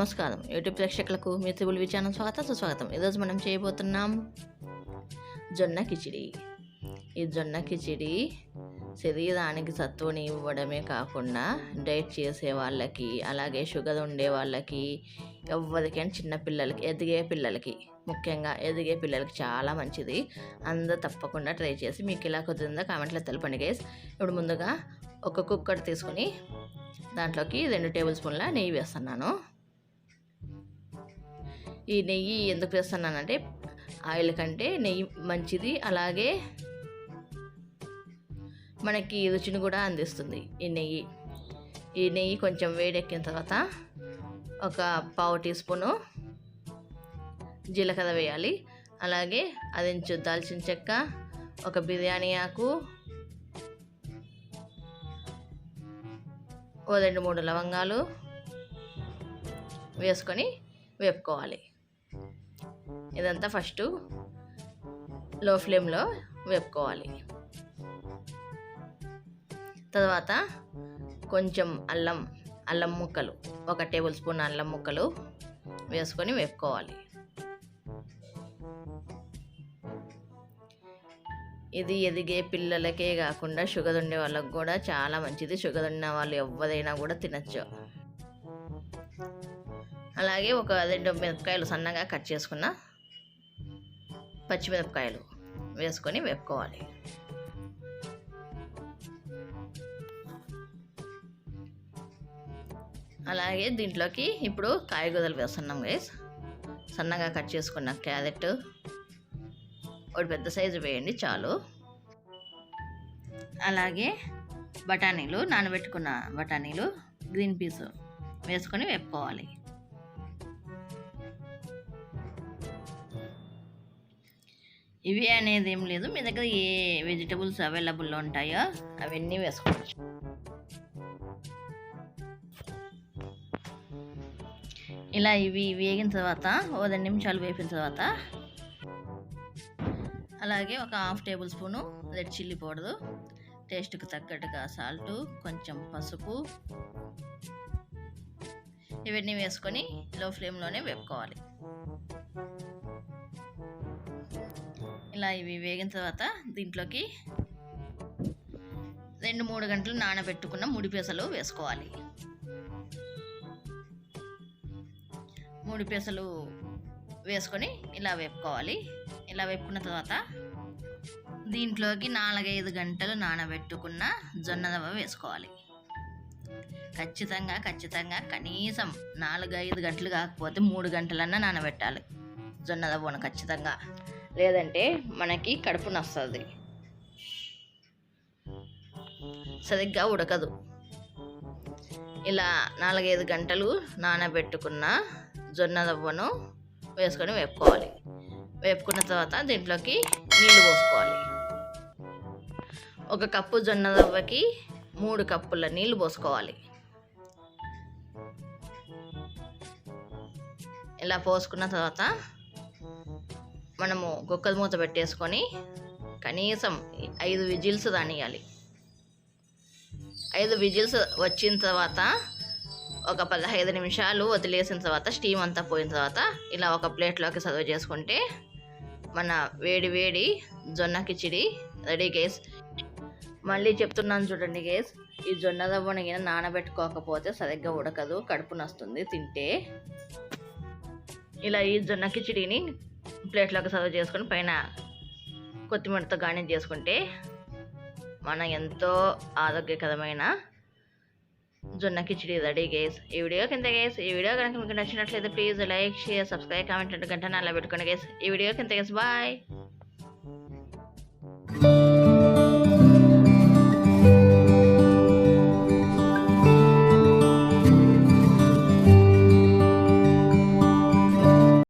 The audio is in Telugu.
నమస్కారం. యూట్యూబ్ ప్రేక్షకులకు మీ త్రిబుల్ విచారం స్వాగతం సుస్వాగతం. ఈరోజు మనం చేయబోతున్నాం జొన్న కిచిడి. ఈ జొన్న కిచిడి శరీరానికి సత్తుని ఇవ్వడమే కాకుండా డైట్ చేసే వాళ్ళకి అలాగే షుగర్ ఉండే వాళ్ళకి ఎవరికైనా చిన్న పిల్లలకి ఎదిగే పిల్లలకి ముఖ్యంగా ఎదిగే పిల్లలకి చాలా మంచిది. అందరూ తప్పకుండా ట్రై చేసి మీకు ఇలా కుదిరిందో కామెంట్లో తెలపండి గైస్. ఇప్పుడు ముందుగా ఒక కుక్కర్ తీసుకుని దాంట్లోకి రెండు టేబుల్ స్పూన్ల నెయ్యి వేస్తున్నాను. ఈ నెయ్యి ఎందుకు వేస్తున్నానంటే ఆయిల్ కంటే నెయ్యి మంచిది అలాగే మనకి రుచిని కూడా అందిస్తుంది ఈ నెయ్యి. ఈ నెయ్యి కొంచెం వేడెక్కిన తర్వాత ఒక పావు టీ స్పూను జీలకర్ర వేయాలి. అలాగే అదించు దాల్చిన చెక్క ఒక బిర్యానీ ఆకు ఓ రెండు మూడు లవంగాలు వేసుకొని వేపుకోవాలి. ఇదంతా ఫస్ట్లో ఫ్లేమ్లో వేపుకోవాలి. తర్వాత కొంచెం అల్లం అల్లం ముక్కలు ఒక టేబుల్ స్పూన్ అల్లం ముక్కలు వేసుకొని వేపుకోవాలి. ఇది ఎదిగే పిల్లలకే కాకుండా షుగర్ ఉండే వాళ్ళకి కూడా చాలా మంచిది. షుగర్ ఉన్న వాళ్ళు ఎవరైనా కూడా తినచ్చు. అలాగే ఒక రెండు మిరపకాయలు సన్నగా కట్ చేసుకున్న పచ్చిమిరపకాయలు వేసుకొని వేపుకోవాలి. అలాగే దీంట్లోకి ఇప్పుడు కాయగూరలు వేస్తున్నాం గైస్ సన్నగా కట్ చేసుకున్న క్యారెట్ ఒకటి పెద్ద సైజు వేయండి చాలు. అలాగే బఠానీలు నానబెట్టుకున్న బఠానీలు గ్రీన్ పీస్ వేసుకొని వేపుకోవాలి. ఇవి అనేది ఏం లేదు. మీ దగ్గర ఏ వెజిటబుల్స్ అవైలబుల్లో ఉంటాయో అవన్నీ వేసుకోవచ్చు. ఇలా ఇవి వేగిన తర్వాత ఓ రెండు నిమిషాలు వేపిన తర్వాత అలాగే ఒక half tablespoon red chilli powder టేస్ట్కి తగ్గట్టుగా సాల్ట్ కొంచెం పసుపు ఇవన్నీ వేసుకొని లో ఫ్లేమ్లోనే వేపుకోవాలి. ఇలా ఇవి వేగిన తర్వాత దీంట్లోకి రెండు మూడు గంటలు నానబెట్టుకున్న ముడి పెసలు వేసుకోవాలి. మూడు పెసలు వేసుకొని ఇలా వేపుకోవాలి. ఇలా వేపుకున్న తర్వాత దీంట్లోకి నాలుగైదు గంటలు నానబెట్టుకున్న జొన్న వేసుకోవాలి. ఖచ్చితంగా ఖచ్చితంగా కనీసం నాలుగైదు గంటలు కాకపోతే మూడు గంటలన్నా నానబెట్టాలి. జొన్న రవ్వను ఖచ్చితంగా. లేదంటే మనకి కడుపు నస్తుంది. సరిగ్గా ఉడకదు. ఇలా నాలుగైదు గంటలు నానబెట్టుకున్న జొన్న రవ్వను వేసుకొని వేపుకోవాలి. వేపుకున్న తర్వాత దీంట్లోకి నీళ్ళు పోసుకోవాలి. ఒక కప్పు జొన్న రవ్వకి మూడు కప్పుల నీళ్ళు పోసుకోవాలి. ఇలా పోసుకున్న తర్వాత మనము కుక్కర్ మూత పెట్టేసుకొని కనీసం ఐదు విజిల్స్ రానియాలి. ఐదు విజిల్స్ వచ్చిన తర్వాత ఒక పదహైదు నిమిషాలు వదిలేసిన తర్వాత స్టీమ్ అంతా పోయిన తర్వాత ఇలా ఒక ప్లేట్లోకి సర్వ్ చేసుకుంటే మన వేడి వేడి జొన్న కిచిడి రెడీ గేస్. మళ్ళీ చెప్తున్నాను చూడండి గేస్ ఈ జొన్న రవ్వని గిన నానబెట్టుకోకపోతే సరిగ్గా ఉడకదు కడుపు నస్తుంది తింటే. ఇలా ఈ జొన్న కిచిడిని ప్లేట్లోకి సర్వ్ చేసుకొని పైన కొత్తిమీరతో గార్నిష్ చేసుకుంటే మన ఎంతో ఆరోగ్యకరమైన జొన్న కిచిడి రెడీ గేస్ ఈ వీడియో కింద గేస్ ఈ వీడియో కనుక మీకు నచ్చినట్లయితే please like share subscribe comment గంట అలా పెట్టుకోండి గేస్ ఈ వీడియో కింద గేస్ బాయ్